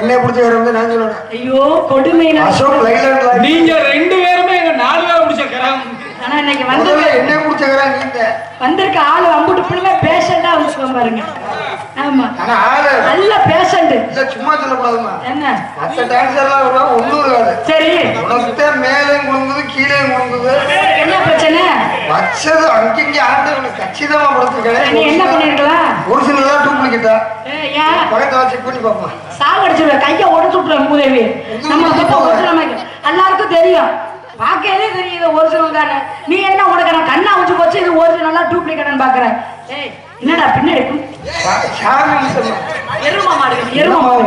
என்ன நான் சொல்லணும் ஐயோ கொடுமை நான். அசோக் லைலாண்ட் லைஃப் நீங்க ரெண்டு பேருமே எங்க நாலு பேரை கிராமம் ஆனா இன்னைக்கு வந்து என்ன பிடிச்சக்கிறா நீங்க. வந்திருக்க ஆளு அம்புட்டு பிள்ளை பேஷண்டா பாருங்க. ஆமா. ஆனா ஆளு. நல்ல பேஷண்ட் இல்ல சும்மா சொல்லக்கூடாதுமா. என்ன? மத்த வருவா ஒண்ணும் இருக்காது சரி. உனக்குத்தான் மேலேயும் குழுங்குது கீழேயும் குழுங்குது என்ன பிரச்சனை? வச்சது அங்கிங்க ஆண்டு உனக்கு கச்சிதமா நீ என்ன படுத்திருக்கேன் பண்ணிருக்கலாம் ஒரு சில தான் டூப்ளிகேட்டா பக்கத்துல செக் பண்ணி பார்ப்போம் சாவடிச்சிருவேன் கையை உடச்சு விட்டுருவேன் மூதேவி. நம்ம ஒரிஜினல் எல்லாருக்கும் தெரியும். பார்க்கவே தெரியுது ஒரிஜினல் தானே. நீ என்ன உனக்கு நான் கண்ணா வச்சு போச்சு இது ஒரிஜினலா டூப்ளிகேட்னு பாக்குறேன் என்னடா பின்னாடி. எருமை மாடு எருமை மாடு.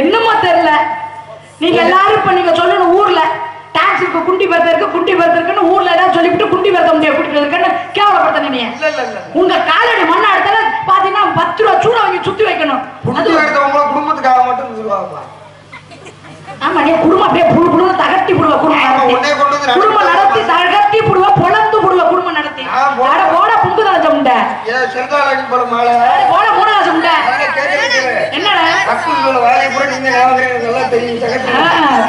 என்னமோ தெரியல. நீங்க எல்லாரும் இப்ப நீங்க சொல்லணும் ஊர்ல டாக்ஸ் இருக்கு குண்டி பருத்த இருக்கு குண்டி பருத்த இருக்குன்னு ஊர்ல ஏதாவது சொல்லிவிட்டு குண்டி பருத்த முடியாது. கூட்டிட்டு இருக்குன்னு கேவலப்படுத்த நீ உங்க காலடி மண்ண இடத்துல பாத்தீங்கன்னா பத்து ரூபா சூட வாங்கி சுத்தி வைக்கணும். குடும்பத்துக்காக மட்டும் ஆமா நீ குடும்பம் அப்படியே புழு புழு தகட்டி புடுவ குடும்பம் கொண்டு குடும்பம் நடத்தி. தகட்டி புடுவ பொழந்து புடுவ குடும்பம் நடத்தி. அட போட புங்கு தலச்ச முண்டை ஏன் செந்தாழி படம் மாலை. அட போட மூணு தலச்ச முண்டை அதெல்லாம் கேட்கறதுக்கு என்னடா?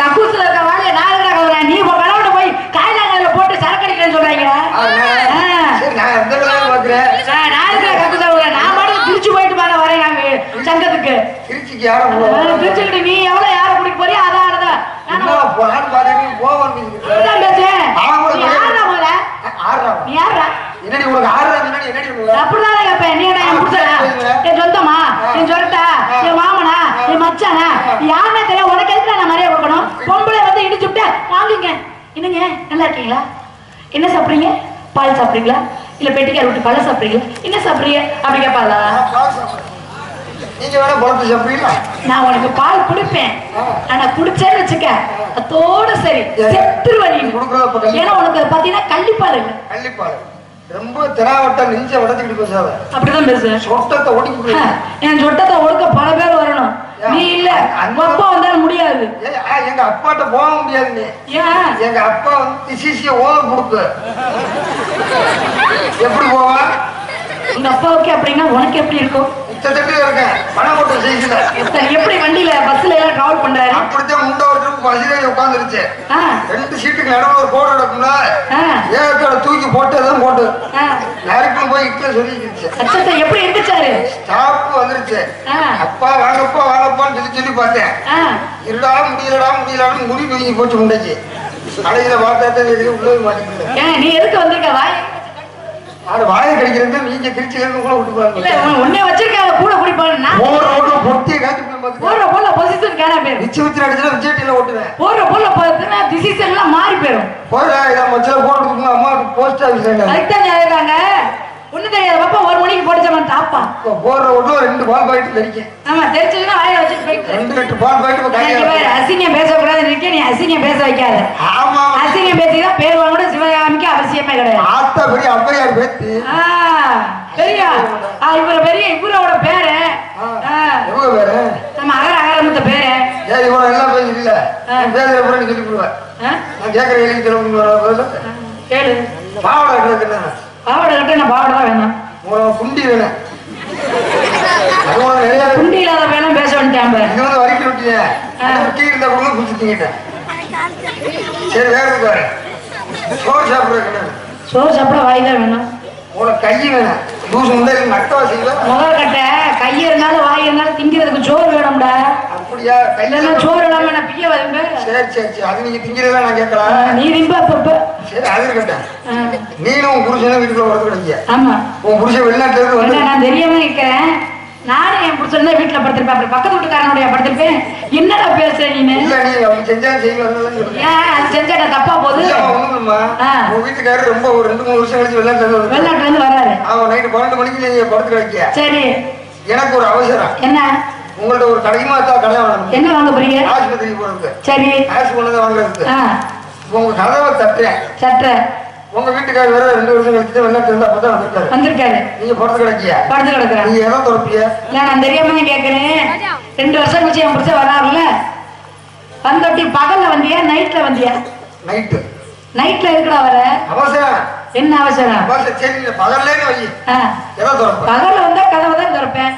கக்கூசுல இருக்க வாழைய நான் எதுக்குடா கவுறேன்? நீ உன் கணவனை போய் காய்லாங்கல்ல போட்டு சரக்கு அடிக்கிறேன்னு சொல்றாங்க நான் எந்த பாக்குறேன் நான் பாட்டுக்கு திருச்சி போயிட்டு பாரு வரேன் நாங்க சங்கத்துக்கு. திருச்சிக்கு யாரும் திருச்சிக்கிட்டு நீ எவ்வளவு யாரை கூட்டிட்டு போறியோ அதான் அதான். என்னடி உனக்கு ஆடுறான் என்னடி அப்படிதான் கேட்பேன். நீ என்ன என் புருஷனா? என் சொந்தமா? என் சொரட்டா? என் மாமனா? என் மச்சானா? யாருமே தெரியும் உனக்கு எதுக்கு நான் மரியாதை கொடுக்கணும் பொம்பளை வந்து இடிச்சு விட்டு வாங்குங்க என்னங்க நல்லா இருக்கீங்களா? என்ன சாப்பிடுறீங்க? பால் சாப்பிடுறீங்களா? இல்ல பெட்டிக்கார விட்டு பழம் சாப்பிடுறீங்களா? என்ன சாப்பிடுறீங்க? அப்படி கேட்பாளா? பால் சாப்பிடுறேன். நீங்க வேணா பழத்தை சாப்பிடுறீங்களா நான் உனக்கு பால் குடிப்பேன். ஆனா குடிச்சேன்னு வச்சுக்க அதோட சரி. செத்துருவ நீ. ஏன்னா உனக்கு அது பாத்தீங்கன்னா கள்ளிப்பால் இல்லை. கள்ளிப்பால். ரொம்ப திராவட்ட நெஞ்ச உடச்சுக்கிட்டு பேசாத. அப்படிதான் பேசுவேன். சொட்டத்தை ஒடிக்கு என் சொட்டத்தை ஒடுக்க பல பேர் வரணும். நீ இல்ல. அப்பா வந்தாலும் முடியாது. எங்க அப்பாட்ட போக முடியாது நீ. ஏன்? எங்க அப்பா வந்து சிசிய ஓத கொடுக்கு எப்படி போவான் உங்க அப்பாவுக்கு அப்படின்னா உனக்கு எப்படி இருக்கும்? எப்படி வண்டியில பஸ்ல எல்லாம் டிராவல் பண்றாரு? அப்படித்தான் முண்டை ஒரு ட்ரிப் பசிலே உட்காந்துருச்சு ரெண்டு சீட்டுக்கு நடுவில் ஒரு போட்டோ எடுக்கும்ல ஏகத்தோட தூக்கி போட்டதான் போட்டு. நறுக்குன்னு போய் இட்ல அச்சத்தை எப்படி எந்திரிச்சாரு ஸ்டாப் வந்துருச்சு. அப்பா வாங்கப்பா வாங்கப்பான்னு சொல்லி சொல்லி பார்த்தேன். இருடா முடியலடா முடியலான்னு முடி பிரிஞ்சு போச்சு முண்டைக்கு கடையில பார்த்தா நீ எதுக்கு வந்திருக்க வாய்? ஆடு வாயை கடிக்கிறது நீங்க இருந்து கூட விட்டு இல்ல உன்னை வச்சிருக்க கூட குடிப்பாரு நான் போற போய் பார்த்துக்க. போற போல பொசிஷன் கேனா பேரு நிச்சு வச்சு அடிச்சுனா விஜய் ஓட்டுவேன். போற போல பார்த்தா டிசிஷன் எல்லாம் மாறி போயிடும். போடா இதை மச்சில போட்டு அம்மா போஸ்ட் ஆஃபீஸ் தான் இருக்காங்க ஒண்ணு தெரியாது. பாப்பா ஒரு மணிக்கு போட்டுச்சவன் தாப்பா. போற ரோட்ல ரெண்டு பால் பாக்கெட் தெரிக்கும் ஆமா தெரிஞ்சதுன்னா வாயில வச்சுட்டு போயிட்டு ரெண்டு ரெண்டு பால் பாக்கெட் கையில பாரு, அசிங்கம் பேசக்கூடாதுன்னு இருக்கேன் நீ அசிங்கம் பேச வைக்காத. ஆமா அசிங்கம் பேசிதான் பேர் வாங்க கூட சிவகாமிக்கு அவசியமே கிடையாது. ஆத்தா பெரிய அவ்வையார் பேத்து. ஆ, பெரியா. இவரு பெரிய இவரோட பேரு. எவ்வளவு பேரு? நம்ம அகர அகரமுத்த பேரு. ஏன் இவ்வளவு எல்லாம் பேசி இல்ல. பேசுற நீ சொல்லி கொடுவேன் ஆ, நான் கேட்கற எழுதி ஆ, கேளு. பாவடை கிடக்கு பாவாடை கட்ட நான் பாவாடை தான் வேணும். உனக்கு குண்டி வேணும். குண்டி இல்லாத வேணும் பேச வந்துட்டேன். இங்க வந்து வரைக்கும் விட்டீங்க. டீ இருந்தா கூட குடிச்சுட்டீங்க சரி வேற சோறு சாப்பிடுறது சோறு சாப்பிட வாய் தான் வேணும். உனக்கு கை வேணும். லூசு முண்டை நட்டவா செய்யல? முதல் கட்ட. கை இருந்தாலும் வாய் இருந்தாலும் திங்கிறதுக்கு சோறு வேணும்டா. அப்படியா? கையில சோறு இல்லாம நான் பிய வரும்பு சரி சரி சரி. அது நீங்க திங்கிறதா நான் கேட்கலாம் நீ திம்ப சரி அது இருக்கட்டும். ஆ, நீனும் உன் புருஷனும் வீட்டுக்குள்ள வரது கிடைக்க ஆமா. உன் புருஷன் வெளிநாட்டுல இருந்து வந்து நான் தெரியாம நிக்கிறேன். நானும் என் தான் வீட்டுல படுத்திருப்பேன் அப்புறம் பக்கத்து வீட்டுக்காரனுடைய படுத்திருப்பேன். என்னடா பேசுற இல்ல நீ அப்படி செஞ்சா செஞ்சா தப்பா போகுது. உன் வீட்டுக்காரர் ரொம்ப ஒரு ரெண்டு மூணு வருஷம் கழிச்சு வந்து வெளிநாட்டுல இருந்து வராரு. அவன் நைட்டு பன்னெண்டு மணிக்கு நீங்க படுத்து கிடைக்க சரி. எனக்கு ஒரு அவசரம். என்ன? உங்கள்ட்ட ஒரு கடையுமா தான் கடை வாங்கணும். என்ன வாங்க போறீங்க? ஆஸ்பத்திரிக்கு போறதுக்கு. சரி. கொண்டு வாங்குறதுக்கு. உங்க கதவை தட்டுறேன். சட்டை உங்க வீட்டுக்காரர் வேற ரெண்டு வருஷம் கழிச்சு வெளிநாட்டுல இருந்து அப்பதான் வந்திருக்காரு. வந்திருக்காரு. நீங்க படுத்து கிடைக்கிய படுத்து கிடக்குறான். நீங்க எதை திறப்பிய இல்ல நான் தெரியாம கேட்கிறேன் ரெண்டு வருஷம் கழிச்சு என் புருஷன் வராருல்ல? வந்தொட்டி பகல்ல வந்தியா நைட்ல வந்தியா? நைட்டு. நைட்ல இருக்குடா வர? அவசரம் என்ன அவசரம்? சரி நீ பகல்லேன்னு வை. எதை திறப்ப பகல்ல வந்தா கதவை தான் திறப்பேன்.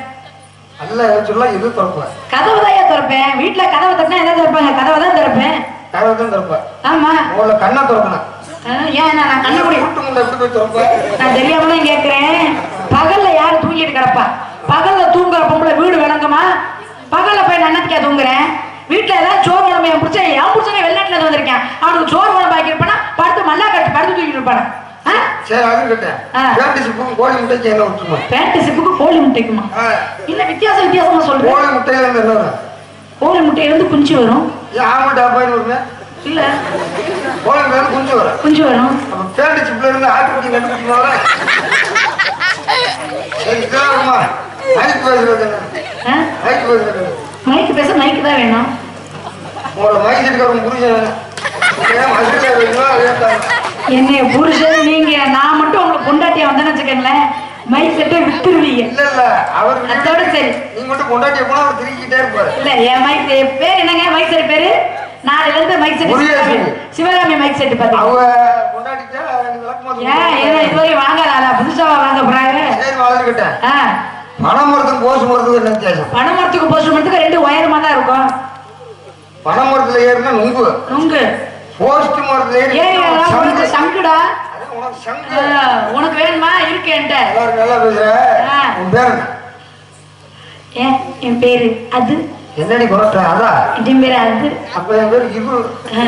அல்ல சொல்லலாம் இது திறப்பேன் கதவு தான் திறப்பேன்? வீட்டுல கதவை தட்டினா என்ன திறப்பாங்க? கதவை தான் திறப்பேன். கதவை தான் திறப்பேன் ஆமா. உங்களை கண்ணை திறக்கணும். ஏன் நான் கண்ண நான் தெரியாம தான் கேக்குறேன் பகல்ல யாரு தூங்கிட்டு கிடப்பா? பகல்ல தூங்குற பொம்பளை வீடு விளங்குமா? பகல்ல போய் நன்னத்துக்கா தூங்குறேன்? வீட்டுல ஏதாவது சோறு குழம்பு என் பிடிச்ச என் பிடிச்சவங்க வெளிநாட்டுல இருந்து வந்திருக்கேன். அவனுக்கு சோறு குழம்பு ஆக்கி இருப்பானா? படுத்து மல்லா கட்டு படுத்து தூக்கிட்டு இருப்பானா? கோழி முட்டைக்குமா? என்ன வித்தியாசம் வித்தியாசமா சொல்றேன் கோழி முட்டையில இருந்து? குஞ்சு வரும். இல்ல. முட்டையில இருந்து குஞ்சு வரும். குஞ்சு வரும் பேட்டி சிப்புல இருந்து ஆட்டுக்குட்டி நட்டுக்குட்டி வரும் சரி இதெல்லாம் வருமா மைக் பேசுறது? மைக் பேசுறது பேச மைக்கு தான் வேணும். உங்களை மைக் இருக்கிறவங்க புரிஞ்ச வேணுமோ. என்னைய புருஷன் நீங்க. நான் மட்டும் உங்களுக்கு பொண்டாட்டியா வந்தேன்னு வச்சுக்கோங்களேன். மைக் செட்டை வித்துருவீங்க இல்ல இல்ல. அவர் அதோட சரி. நீ மட்டும் கொண்டாட்டி போனா அவர் திருக்கிட்டே இருப்பாரு. இல்ல என் மைக் பேர் என்னங்க? மைக் செட் பேரு? நாளைல இருந்து mike set. Sivakami. Mike set பாத்தீங்க அவ விளக்கமா ஏன் ஏதோ இதுவரை வாங்கலாம் புதுசாவா வாங்க போறாரு சரி வளர்ந்துக்கிட்டேன் ஆ, பணம் மரத்துக்கு போஸ் மரத்துக்கு என்ன வித்தியாசம்? பனை மரத்துக்கு மரத்துக்கு ரெண்டு உயரமா தான் இருக்கும். பனை மரத்துல ஏறினா நுங்கு. நுங்கு. போஸ்ட் மரத்துல ஏறி சங்குடா. உனக்கு வேணுமா? இருக்கேன்ட்ட நல்லா பேசுற. உன் பேர் என்ன? என் பேரு அது? என்னடி குறைச்ச அதான். அப்ப என் பேர் ஆ,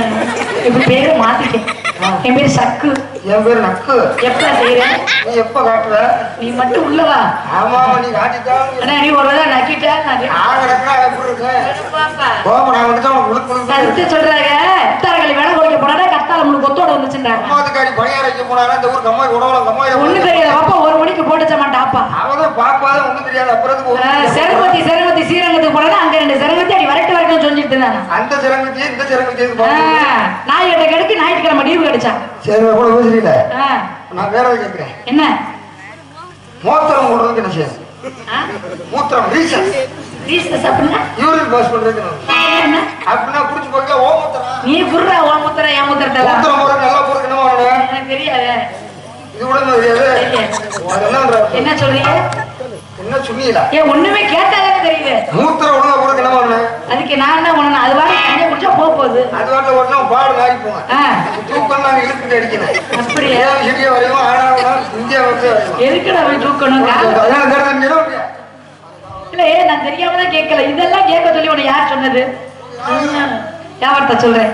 இப்ப பேரு மாத்திட்டேன் என் பேரு சக்கு. என் பேர் நக்கு. எப்ப செய்யற நீ எப்ப காட்டுற நீ மட்டும் உள்ளவா ஆமா நீ அண்ணா நீ ஒரு வேளை நக்கிட்ட நான் நான் கிடக்கா எப்படி இருக்கேன் பாப்பா கோபம் நான் அவன் குளுக்கு குளுக்கு கருத்து சொல்றாங்க. கத்தாரங்களி வேலை குறைக்க போனா கத்தால நம்மளுக்கு கொத்தோட வந்துச்சுன்றாங்க. அம்மாத்துக்காரி பணியார வைக்க போனாரா இந்த ஊருக்கு அம்மாய் உடவுல அந்த ஒண்ணு தெரியாது. அப்பா ஒரு மணிக்கு போட்டுச்ச மாட்டாப்பா அவதான் பாப்பாத ஒண்ணும் தெரியாது. அப்புறத்துக்கு செருமத்தி செருமத்தி ஸ்ரீரங்கத்துக்கு போனா அங்க ரெண்டு செருமத்தி அடி வரட்டு வரைக்கும் சொல்லிட்டு இருந்தாங்க அந்த சிரமத்தையும் இந்த ஆ, நாய் கிட்ட கெடுக்கு ஞாயிற்றுக்கிழமை லீவு சரி கூட பேசுறீல நான் வேற கேட்கிறேன். என்ன? மூத்திரம் போடுறதுக்கு என்ன செய்யணும்? மூத்திரம் ரீசன் ரீசஸ் அப்படின்னா யூரின் பாஸ் பண்றதுக்கு அப்படின்னா புடிச்சு போய்க்க ஓ மூத்திரம் நீ புர்றா உன் முத்திர என் முத்திரத்தெல்லாம்? மூத்திரம் போடுறது நல்லா என்ன எனக்கு தெரியாது. இது கூட தெரியாது. என்ன சொல்றீங்க? என்ன சொன்னீங்களா ஏன் ஒண்ணுமே கேட்டாதானே தெரியுது? மூத்திரம் ஒழுங்கா போடுறது என்ன அதுக்கு நான் என்ன பண்ணணும்? அது வாடி தண்ணி குடிச்சா போக போகுது அது வாட்டில் ஓட்டினா பாடு போங்க ஆ, தூக்கம் அடிக்கணும் அப்படியா? சிட்டியா வரையும் ஆனா இந்தியா வந்து எதுக்குடா போய் தூக்கணும்? இல்ல ஏ நான் தெரியாம தான் கேட்கல. இதெல்லாம் கேட்க சொல்லி உன்னை யார் சொன்னது? வியாபாரத்தை சொல்றேன்.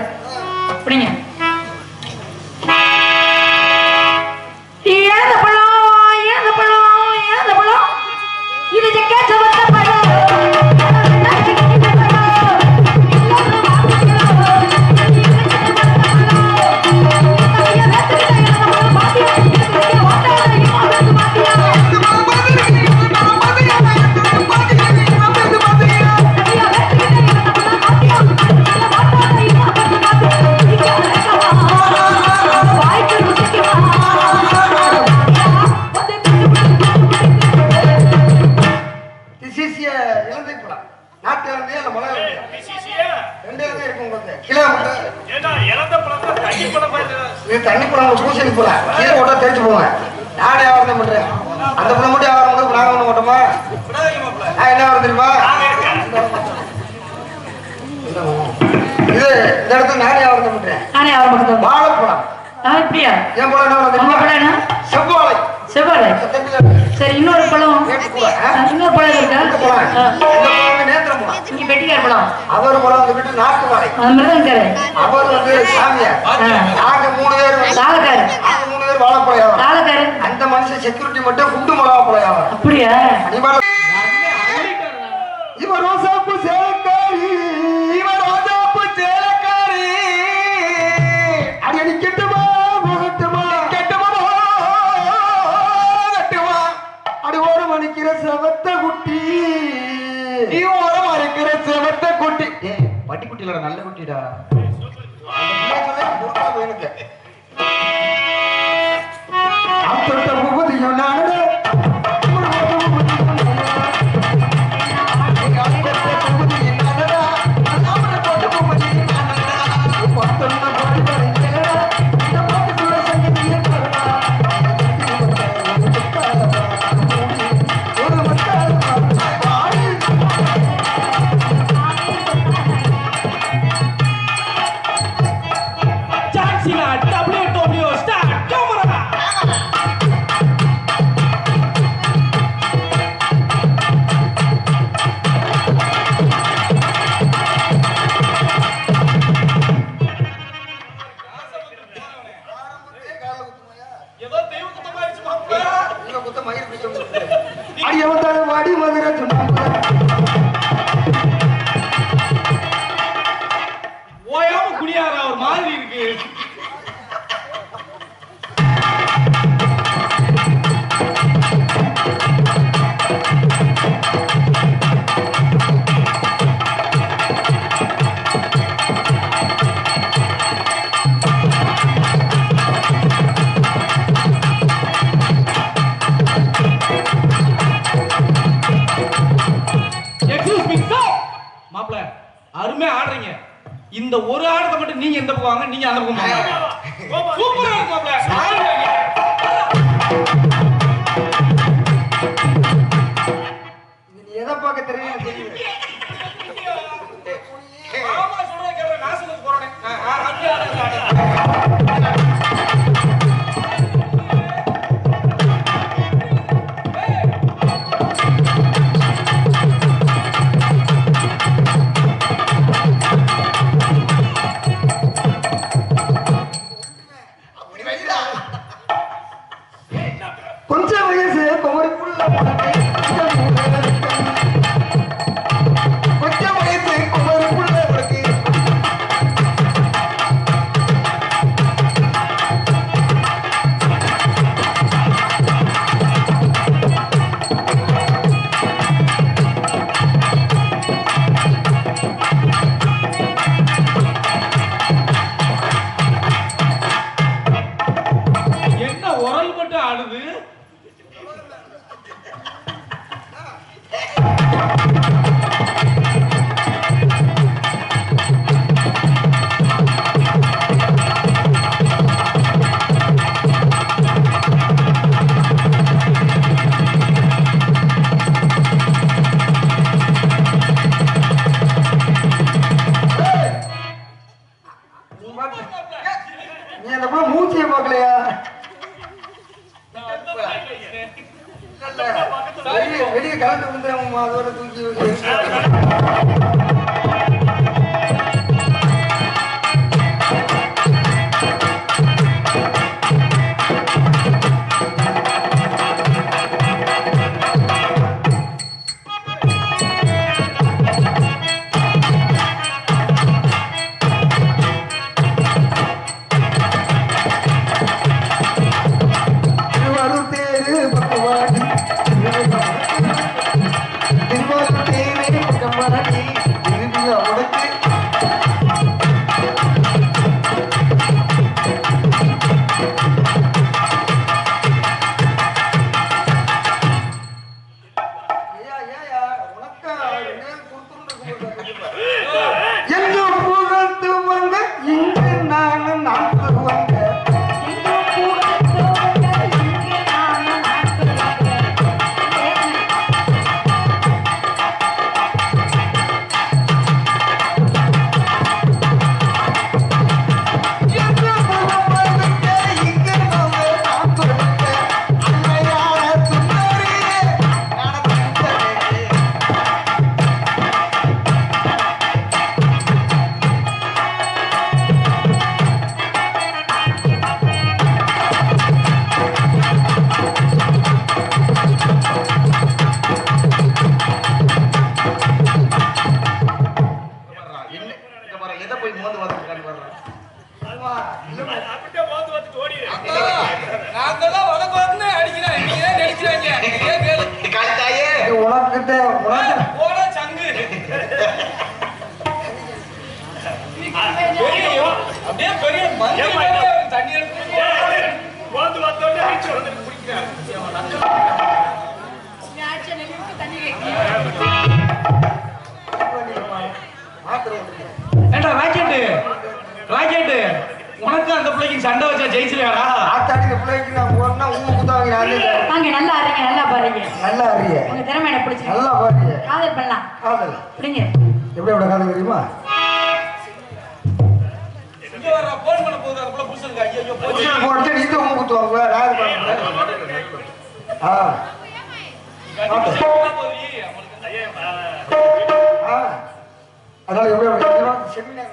அப்படிங்க பழம் செவ்வாழை. செவ்வாழை. சரி இன்னொரு பழம். இன்னொரு பழம் இருக்கா? இங்க பெட்டிக்கார பழம். அவர் பழம் வந்து விட்டு நாட்டு வாழை இருக்காரு. அவர் வந்து சாமியார். நாங்க மூணு பேர் தாளக்காரு மூணு பேர் வாழைப்பழம் வியாபாரம். தாளக்காரு அந்த மனுஷன் செக்யூரிட்டி மட்டும் குண்டு மிளகாப்பழம் வியாபாரம். அப்படியா இவன் ரோசாப்பூ இவன் ரோஜாப்பூ ஏய், பட்டிக்குட்டி இல்லடா நல்ல குட்டிடா அந்த இந்த ஒரு ஆடத்தை மட்டும் நீங்க எந்த போவாங்க வாங்க நீங்க அந்த பக்கம் சூப்பரா இருக்கும் எதை பார்க்க தெரியும் தெரியல எங்க புகழ்ந்து வந்த இந்த உனக்கு அந்த பிள்ளைக்கு சண்டை வச்சா ஜெயிச்சிருக்காடா ஆத்தாடி இந்த பிள்ளைக்கு நான் போனா ஊ குத்தாங்க வாங்க நல்லா அறிங்க நல்லா பாருங்க. நல்லா அறிய. உங்க திறமை என்ன பிடிச்சி நல்லா பாருங்க. காதல் பண்ணலாம். காதல். பிடிங்க. எப்படி எவ்வளவு காதல் தெரியுமா? அதனால எவ்வளவு செமினார்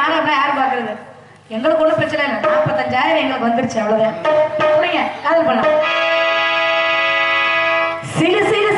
யாரும் அப்படின்னா யார் பார்க்கறது? எங்களுக்கு ஒன்றும் பிரச்சனை இல்லை. நாற்பத்தஞ்சாயிரம் எங்களுக்கு வந்துருச்சு அவ்வளவுதான். சிறு சிறு